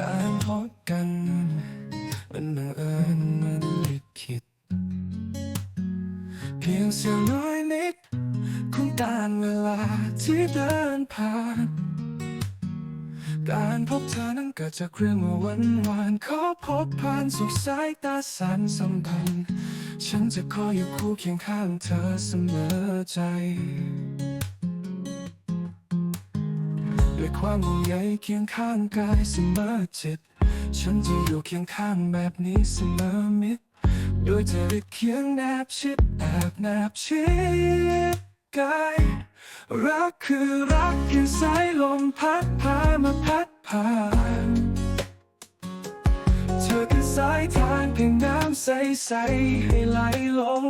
การพบกัน มันบังเอิญมันลิขิตเพียงเสี้ยวน้อยนิดของการเวลาที่เดินผ่าน การพบเธอนั้นเกิดจากเรื่องมื่อวันวานขอพบผ่านสุขสายตาสารสัมพันธ์ ฉันจะคอยอยู่คู่เคียงข้างเธอเสมอใจ ความห่วงใยเคียงข้างกายเสมอจิต ฉันจะอยู่เคียงข้างแบบนี้เสมอมิตรด้วยเธอได้เคียงแนบชิดแอบแนบชิดกายรักคือรักเพียงสายลมพัดพามาพัดผ่านเธอคือสายทานเพียงน้ำใส ๆ ให้ไหลลง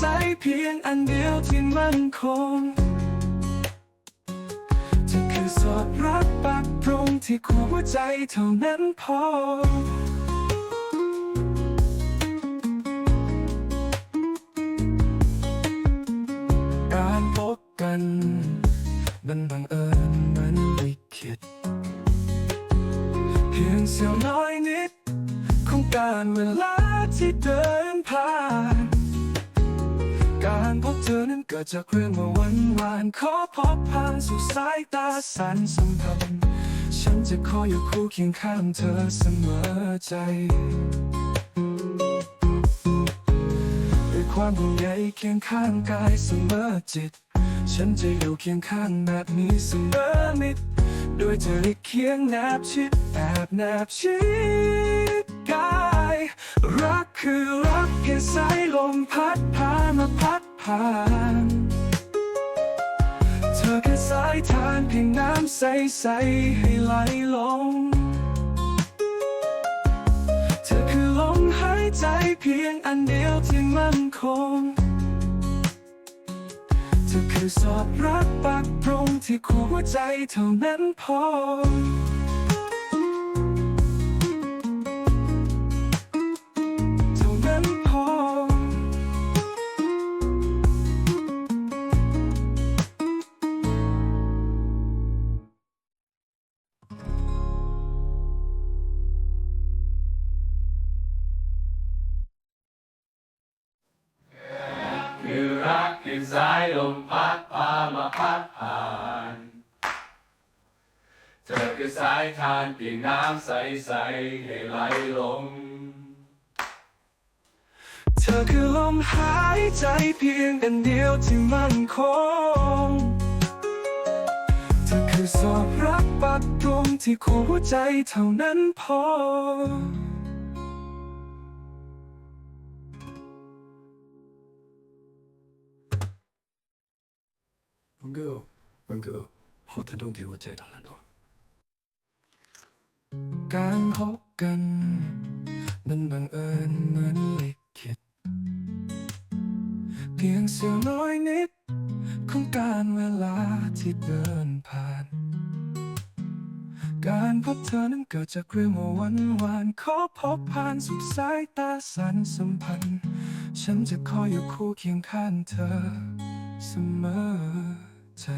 ใจเพียงอันเดียวที่มั่นคงเธอคือสอดรักปักตรงที่คู่หัวใจเท่านั้นพอการพบกันมันบังเอิญมันลิขิตเพียงเสี้ยวน้อยนิด ของการเวลาที่เดินผ่าน การพบเธอนั้นเกิดจากเรื่องเมื่อวันวาน ขอพบผ่านสู่สายตาสารสัมพันธ์ฉันจะคอยอยู่คู่เคียงข้างเธอเสมอใจด้วยความห่วงใยเคียงข้างกายเสมอจิต ฉันจะอยู่เคียงข้างแบบนี้เสมอมิตรด้วยเธอได้เคียงแนบชิดแอบแนบชิด รักคือรักเพียงสายลมพัดพามาพัดผ่านเธอแค่สายทานเพียงน้ำใสๆให้ไหลลง เธอคือลมหายใจเพียงอันเดียวที่มั่นคง เธอคือสอดรักปักตรงที่คู่หัวใจเท่านั้นพอ รักคือสายลมพัดพามาพัดผ่านเธอคือสายทานเพียงน้ำใสๆให้ไหลลง เธอคือลมหายใจเพียงอันเดียวที่มั่นคง เธอคือสอบรักปักตรงที่คู่หัวใจเท่านั้นพอ มันก็มันก็พอเธอตรงที่หัวใจเท่านั้นพอการพบกันมันบังเอิญเหมือนลิขิตเพียงเสี้ยวน้อยนิด ของการเวลาที่เดินผ่าน การพบเธอนั้นเกิดจากเรื่องเมื่อวันวานขอพบผ่านสุดสายตาสารสัมพันธ์ ฉันจะคอยอยู่คู่เคียงข้างเธอ เสมอ ใจ